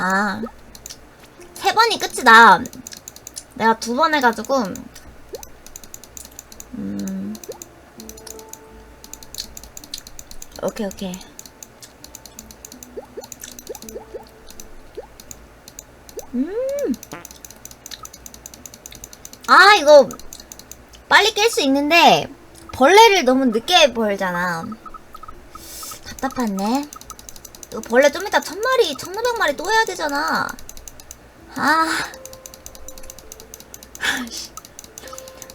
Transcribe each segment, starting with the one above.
아, 세 번이 끝이다. 내가 두 번 해가지고, 음, 오케이, 오케이. 음, 아, 이거, 빨리 깰 수 있는데, 벌레를 너무 늦게 벌잖아. 답답하네. 이거 벌레 좀 이따 천 마리, 천오백 마리 또 해야 되잖아. 아.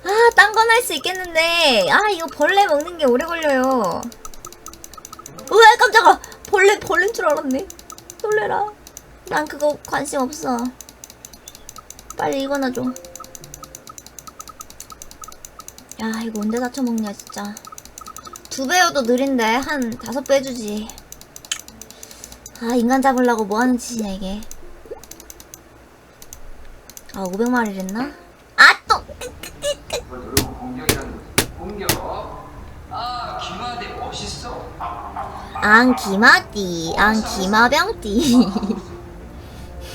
아, 딴 건 할 수 있겠는데. 아, 이거 벌레 먹는 게 오래 걸려요. 으아, 깜짝아. 벌레, 벌레인 줄 알았네. 놀래라. 난 그거 관심 없어. 빨리 이거나 줘. 야, 이거 언제 다 처먹냐, 진짜. 두 배여도 느린데, 한 다섯 배 해주지. 아 인간 잡으려고 뭐하는 짓이냐 이게? 아 500마리를 했나? 아또! 안기마띠 안기마병띠.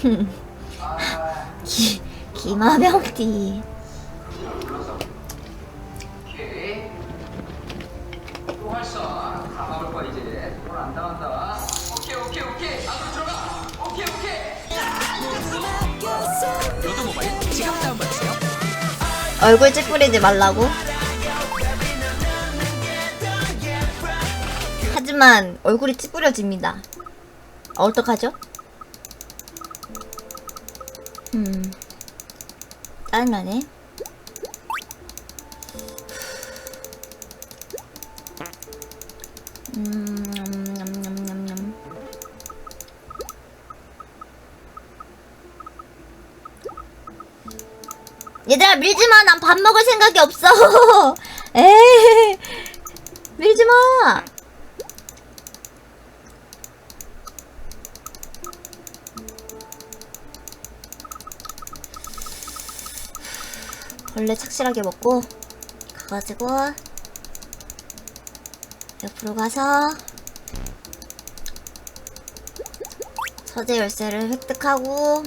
기, 기마병띠. 활성 다 나올 거 이제. 안 당한다. 얼굴 찌푸리지 말라고? 하지만 얼굴이 찌푸려집니다. 어떡하죠? 음, 짜증나네. 밥 먹을 생각이 없어 에이 밀지 마 벌레 착실하게 먹고 가가지고 옆으로 가서 서재 열쇠를 획득하고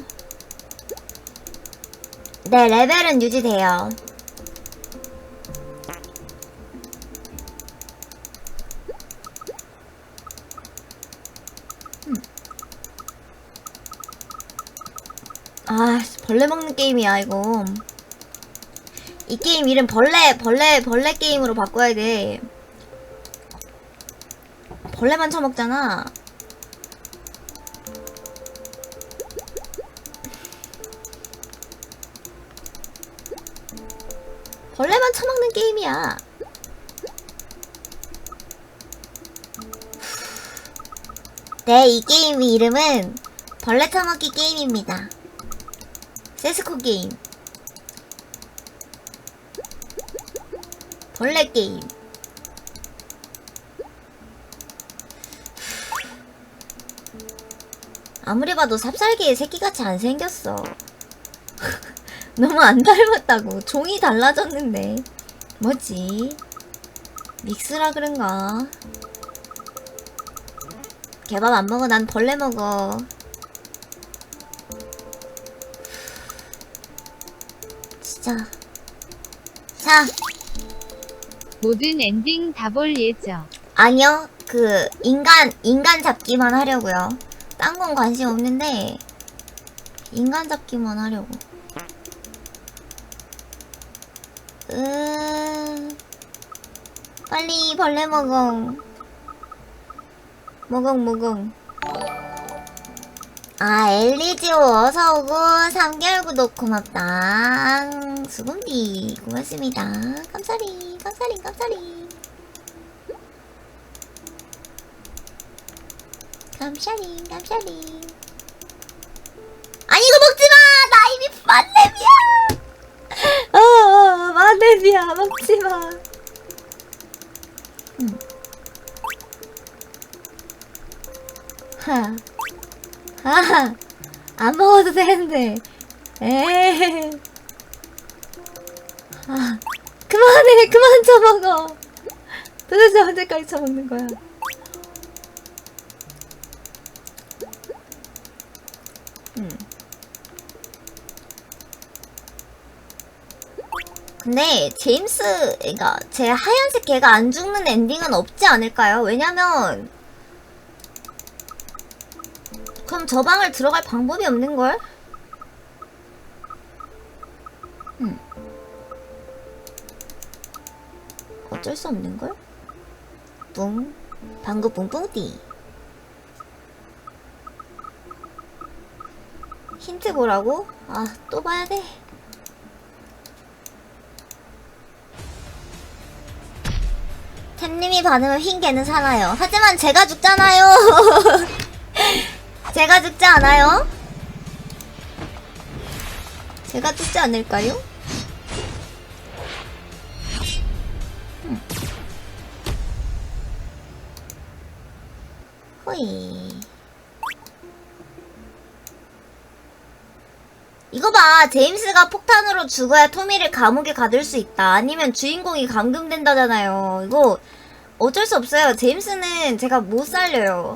네, 레벨은 유지돼요. 벌레 먹는 게임이야, 이거. 이 게임 이름 벌레, 벌레, 벌레 게임으로 바꿔야 돼. 벌레만 처먹잖아. 벌레만 처먹는 게임이야. 네, 이 게임 이름은 벌레 처먹기 게임입니다. 세스코 게임. 벌레 게임. 아무리 봐도 삽살개의 새끼같이 안 생겼어. 너무 안 닮았다고. 종이 달라졌는데. 뭐지? 믹스라 그런가? 개밥 안 먹어. 난 벌레 먹어. 진짜. 자, 모든 엔딩 다 볼 예정. 아니요. 그, 인간, 인간 잡기만 하려고요. 딴 건 관심 없는데, 인간 잡기만 하려고. 으, 빨리 벌레 먹어. 먹엉, 먹엉. 아, 엘리지오 어서오고, 3개월 구독 고맙다. 수금비, 고맙습니다. 감사리, 감사리, 감사리. 감샤리, 감샤리. 아니, 이거 먹지 마! 나 이미 만렙이야! 어, 어, 만렙이야. 먹지 마. 음. 하. 하. 안 먹어도 되는데. 에이. 아, 그만해! 그만 처먹어! 도대체 언제까지 처먹는 거야? 음. 근데 제임스, 그러니까 제 하얀색 개가 안 죽는 엔딩은 없지 않을까요? 왜냐면 그럼 저 방을 들어갈 방법이 없는걸? 어쩔 수 없는 걸? 뿡, 방구 뿡뿡띠. 힌트 뭐라고? 아, 또 봐야 돼. 템님이 받으면 흰 개는 살아요. 하지만 제가 죽잖아요. 제가 죽지 않아요? 제가 죽지 않을까요? 음. 호이. 이거 봐, 제임스가 폭탄으로 죽어야 토미를 감옥에 가둘 수 있다. 아니면 주인공이 감금된다잖아요. 이거 어쩔 수 없어요. 제임스는 제가 못 살려요.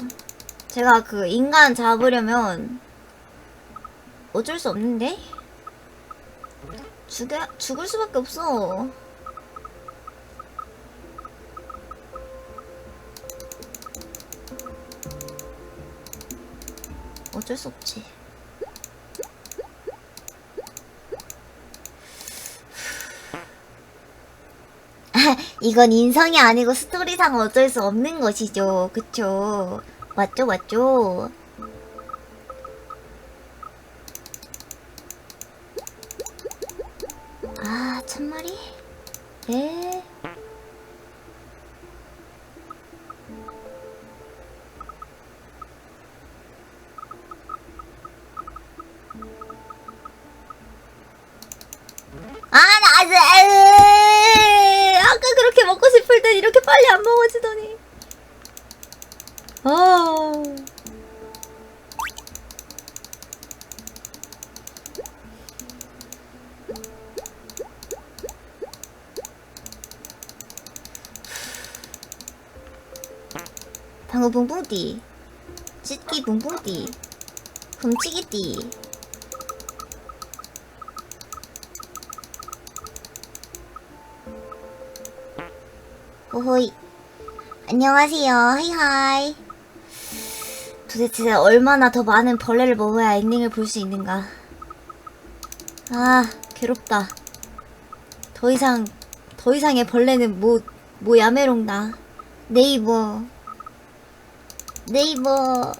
제가 그 인간 잡으려면 어쩔 수 없는데? 죽여, 죽을 수밖에 없어. 어쩔 수 없지. 이건 인성이 아니고 스토리상 어쩔 수 없는 것이죠. 그쵸? 맞죠, 맞죠? 아. 방구 붕붕띠. 찢기 붕붕띠. 훔치기띠. 호호이. 안녕하세요. 하이하이. 도대체 얼마나 더 많은 벌레를 먹어야 엔딩을 볼 수 있는가. 아, 괴롭다. 더 이상, 더 이상의 벌레는 뭐, 뭐 야메롱다. 네이버. 네이버.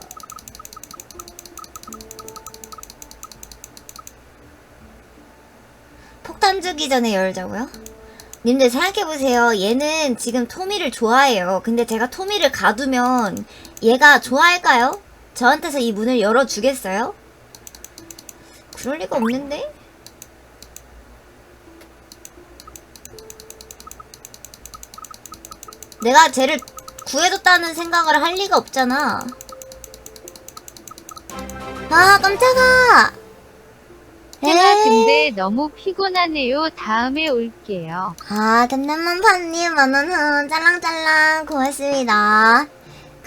폭탄 주기 전에 열자고요? 님들 생각해보세요. 얘는 지금 토미를 좋아해요. 근데 제가 토미를 가두면 얘가 좋아할까요? 저한테서 이 문을 열어주겠어요? 그럴 리가 없는데? 내가 쟤를 구해줬다는 생각을 할 리가 없잖아. 아, 깜짝아! 제가. 근데 너무 피곤하네요. 다음에 올게요. 아, 든든만 파님 만원 후 짤랑짤랑 고맙습니다.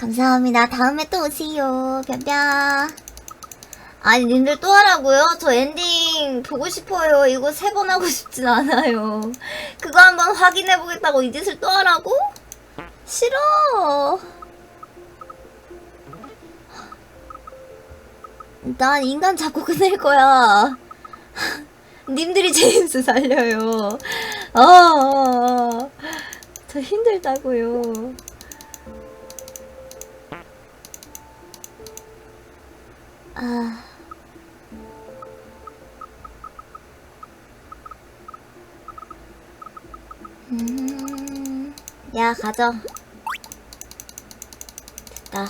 감사합니다. 다음에 또 오세요. 뿅뿅. 아니, 님들 또 하라고요? 저 엔딩 보고 싶어요. 이거 세 번 하고 싶진 않아요. 그거 한번 확인해보겠다고 이 짓을 또 하라고? 싫어. 난 인간 잡고 끝낼 거야. 님들이 제임스 살려요. 어, 어, 어. 저 힘들다고요. 아. 음, 야, 가져. 됐다.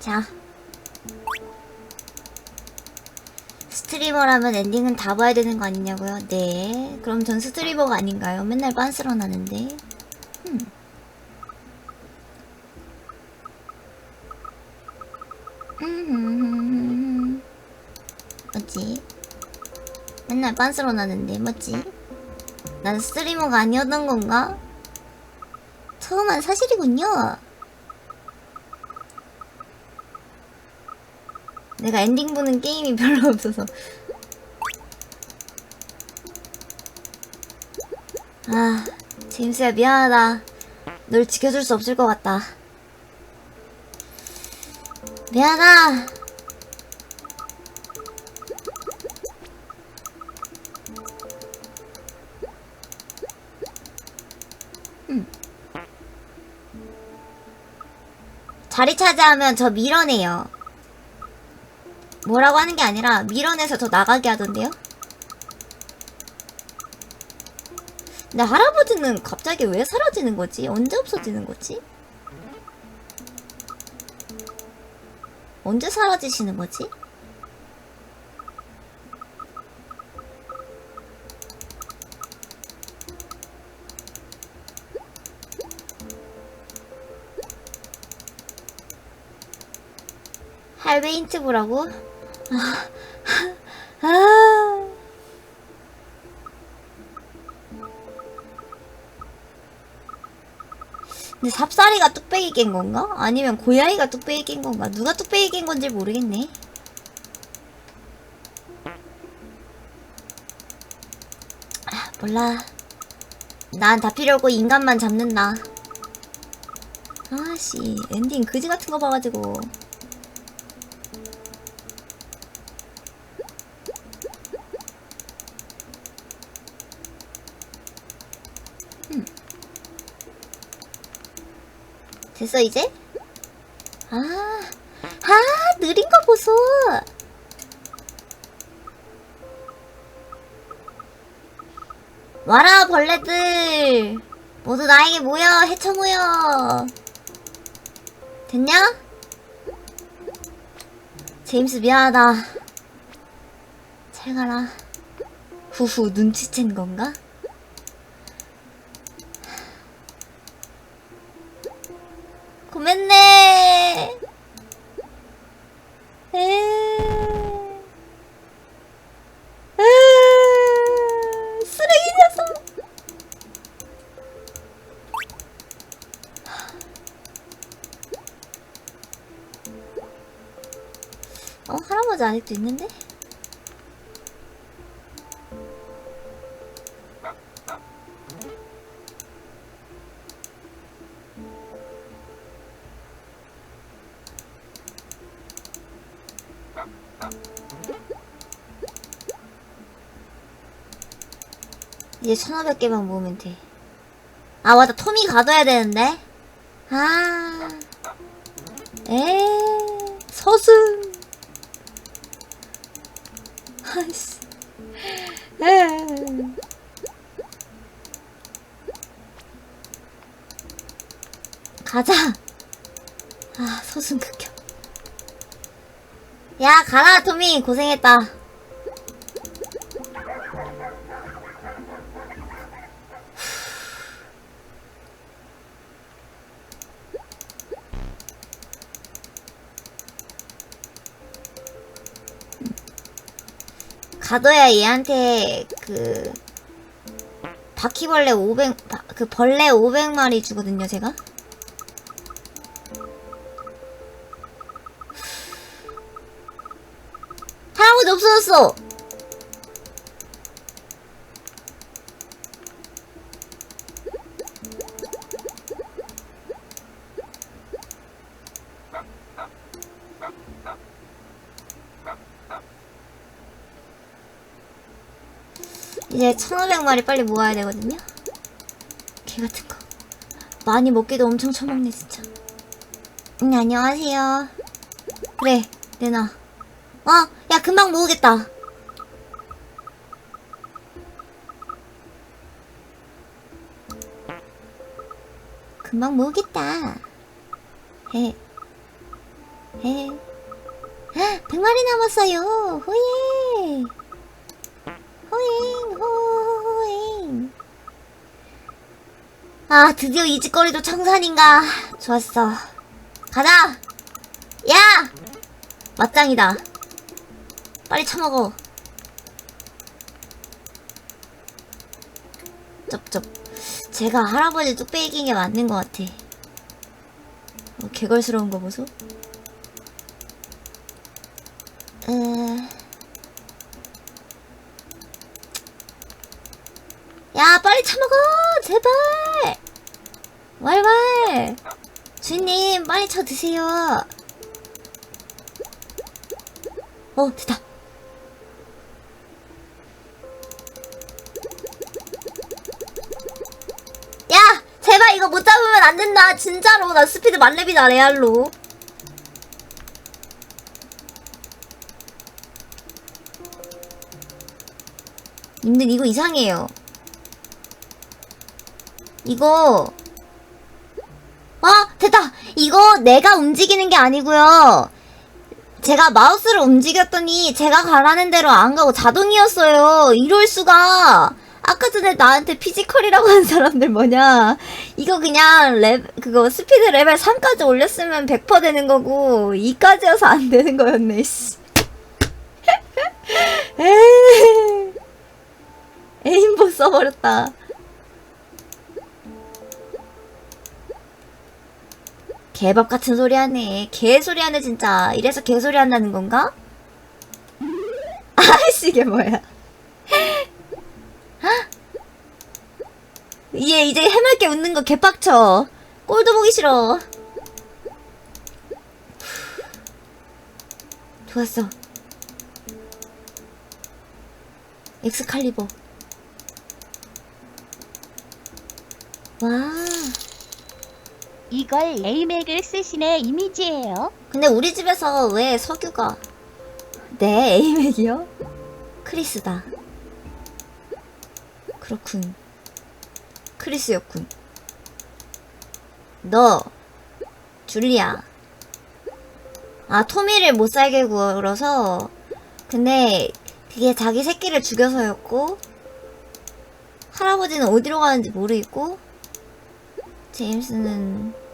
자. 스트리머라면 엔딩은 다 봐야 되는 거 아니냐고요? 네. 그럼 전 스트리머가 아닌가요? 맨날 빤스러 나는데. 맨날 빤스로 나는데 맞지? 난 스트리머가 아니었던 건가? 처음은 사실이군요. 내가 엔딩 보는 게임이 별로 없어서. 아 제임스야 미안하다. 널 지켜줄 수 없을 것 같다. 미안하다 자리 차지하면 저 밀어내요. 뭐라고 하는 게 아니라 밀어내서 저 나가게 하던데요? 근데 할아버지는 갑자기 왜 사라지는 거지? 언제 없어지는 거지? 언제 사라지시는 거지? 할배 힌트 보라고? 아, 아. 근데 삽사리가 뚝배기 깬 건가? 아니면 고양이가 뚝배기 깬 건가? 누가 뚝배기 깬 건지 모르겠네. 아, 몰라. 난 다 필요 없고 인간만 잡는다. 아씨, 엔딩 그지 같은 거 봐가지고. 됐어 이제? 아, 아 느린 거 보소. 와라 벌레들 모두 나에게 모여 헤쳐 모여. 됐냐? 제임스 미안하다. 잘 가라. 후후 눈치챈 건가? 고맙네. 쓰레기 녀석. 어 할아버지 아직도 있는데? 이제 1500개만 모으면 돼. 아, 맞다. 톰이 가둬야 되는데. 아. 에 서순. 아이씨. 에. 가자. 아, 서순 극혐. 야, 가라, 토미. 고생했다. 가둬야 얘한테 그 바퀴벌레 500, 바- 그 벌레 500마리 주거든요, 제가. 할아버지 없어졌어! 1500마리 빨리 모아야 되거든요? 개 같은 거. 많이 먹기도 엄청 처먹네, 진짜. 응, 안녕하세요. 그래, 내놔. 어, 야, 금방 모으겠다. 금방 모으겠다. 해. 해. 100마리 남았어요. 호예. 아, 드디어 이 짓거리도 청산인가. 좋았어. 가자! 야! 맞짱이다. 빨리 처먹어. 쩝쩝. 제가 할아버지 뚝배기인 게 맞는 것 같아. 어, 개걸스러운 거 보소? 에... 야, 빨리 처먹어! 제발! 왈왈! 주인님 빨리 쳐 드세요. 어 됐다. 야 제발 이거 못 잡으면 안 된다. 진짜로. 나 스피드 만렙이다 레알로. 님들 이거 이상해요. 이거 이거 내가 움직이는 게 아니고요. 제가 마우스를 움직였더니 제가 가라는 대로 안 가고 자동이었어요. 이럴 수가. 아까 전에 나한테 피지컬이라고 한 사람들 뭐냐. 이거 그냥 레 그거 스피드 레벨 3까지 올렸으면 100% 되는 거고 2까지여서 안 되는 거였네 씨. 에이. 에임보 써버렸다 개밥 같은 소리 하네. 개소리 하네, 진짜. 이래서 개소리 한다는 건가? 아이씨, 이게 뭐야. 얘 이제 해맑게 웃는 거 개빡쳐. 꼴도 보기 싫어. 좋았어. 엑스칼리버. 와. 이걸 에이맥을 쓰신의 이미지예요. 근데 우리 집에서 왜 석유가 네 에이맥이요? 크리스다. 그렇군. 크리스였군. 너 줄리아. 아 토미를 못 살게 구워서. 근데 그게 자기 새끼를 죽여서였고 할아버지는 어디로 가는지 모르겠고 제임스는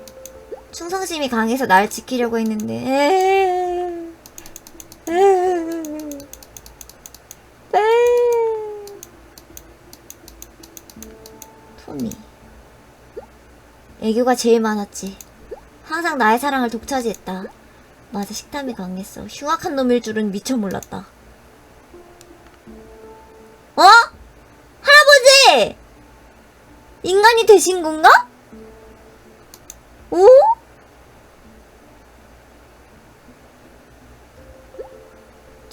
충성심이 강해서 날 지키려고 했는데 에이. 토미 애교가 제일 많았지 항상 나의 사랑을 독차지했다 맞아 식탐이 강했어 흉악한 놈일 줄은 미처 몰랐다 어? 할아버지! 인간이 되신 건가? 오?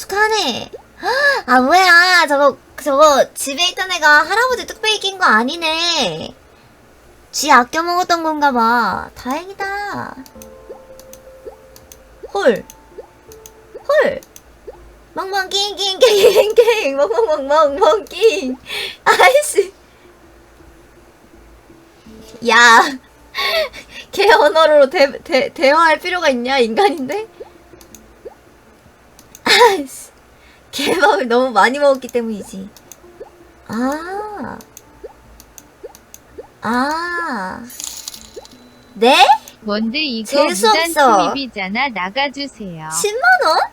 축하하네. 아, 뭐야. 저거, 저거, 집에 있던 애가 할아버지 뚝배기 낀 거 아니네. 쥐 아껴 먹었던 건가 봐. 다행이다. 헐. 헐. 멍멍 낑낑낑낑낑 멍멍멍멍멍 낑 아이씨 야걔 언어로 대, 대, 대화할 필요가 있냐 인간인데? 아이씨 개밥을 너무 많이 먹었기 때문이지 아 아. 네? 뭔데 이거 재수없어. 무단 침입이잖아 나가주세요. 10만원?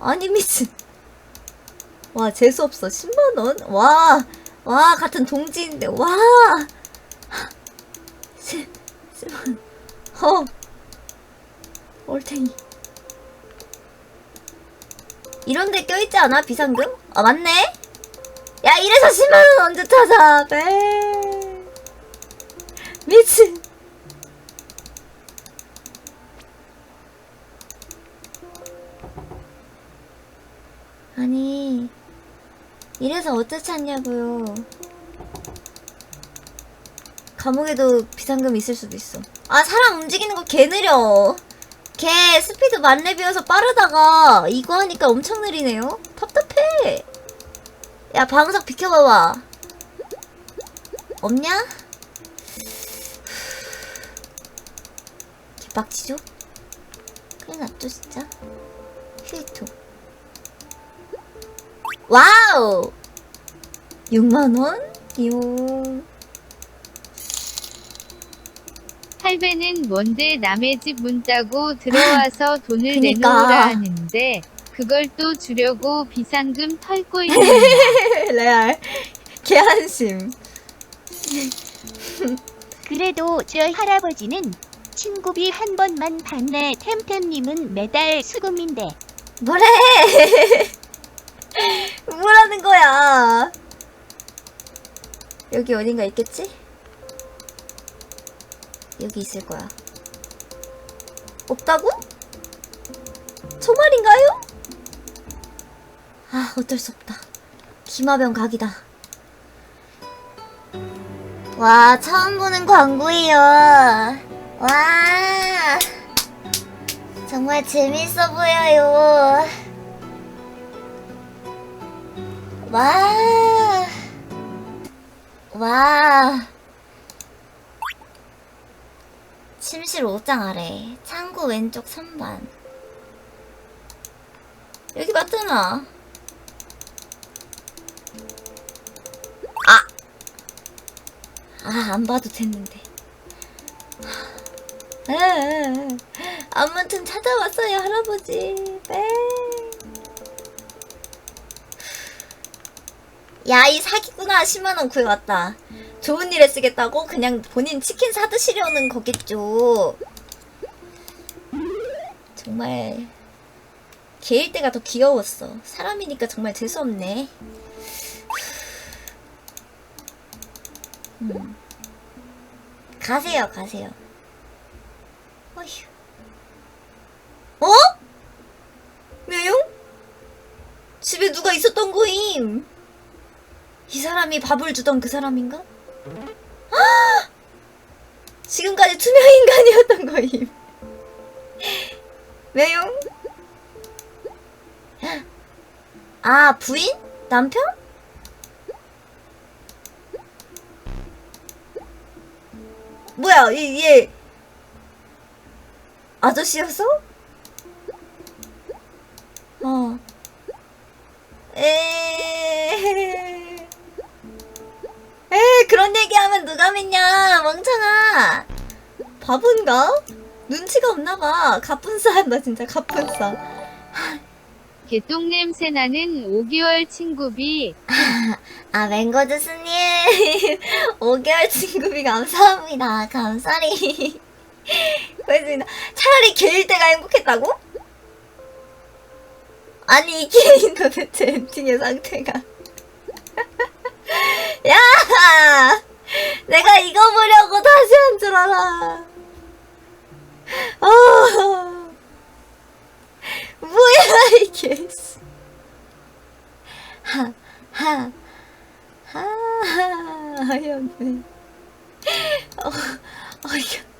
아니 미친 와 재수없어 10만원? 와, 와 같은 동지인데 와 10, 10만원 허 올탱이 이런데 껴있지 않아? 비상금? 아 맞네. 야 이래서 10만원 언제 찾아 네 미친. 아니 이래서 어째 찾냐고요. 감옥에도 비상금 있을 수도 있어. 아 사람 움직이는 거 개 느려 걔 스피드 만렙이어서 빠르다가 이거 하니까 엄청 느리네요 답답해 야 방석 비켜봐봐 없냐? 개빡치죠? 큰일 났죠 진짜 휴이토 와우! 6만원? 요. 할배는 뭔데 남의 집 문 따고 들어와서 돈을 그니까. 내놓으라 하는데 그걸 또 주려고 비상금 털고 있는 레알. 개한심. 그래도 저 할아버지는 친구비 한 번만 받네. 템템님은 매달 수금인데. 뭐래? 뭐라는 거야? 여기 어딘가 있겠지? 여기 있을 거야. 없다고? 정말인가요? 아, 어쩔 수 없다. 기마병 각이다. 와, 처음 보는 광고예요. 와, 정말 재밌어 보여요. 와, 와. 침실 5장 아래, 창고 왼쪽 선반. 여기 맞잖아. 아! 아, 안 봐도 됐는데. 아, 아, 아. 아무튼 찾아왔어요, 할아버지. 네. 야, 이 사기구나. 10만원 구해왔다. 좋은 일에 쓰겠다고? 그냥 본인 치킨 사드시려는 거겠죠. 정말. 개일 때가 더 귀여웠어. 사람이니까 정말 재수없네. 음. 가세요, 가세요. 어휴. 어? 왜요? 집에 누가 있었던 거임? 이 사람이 밥을 주던 그 사람인가? 아! 지금까지 투명 인간이었던 거임. 왜요? 아, 부인? 남편? 뭐야, 이, 얘 아저씨였어? 어. 에. 그런 얘기하면 누가 믿냐, 멍청아. 바본가? 눈치가 없나봐. 가뿐싸 한다, 진짜, 가뿐싸. 개똥 냄새 나는 5개월 친구비 아, 맹고주스님. 5개월 친구비 감사합니다. 감사리. 고맙습니다. 차라리 개일 때가 행복했다고? 아니, 이게 도대체 엔딩의 상태가. 야! 내가 이거 보려고 다시 한 줄 알아. 어. 뭐야, 이게. 하, 하, 하, 어이없네. 어, 어이없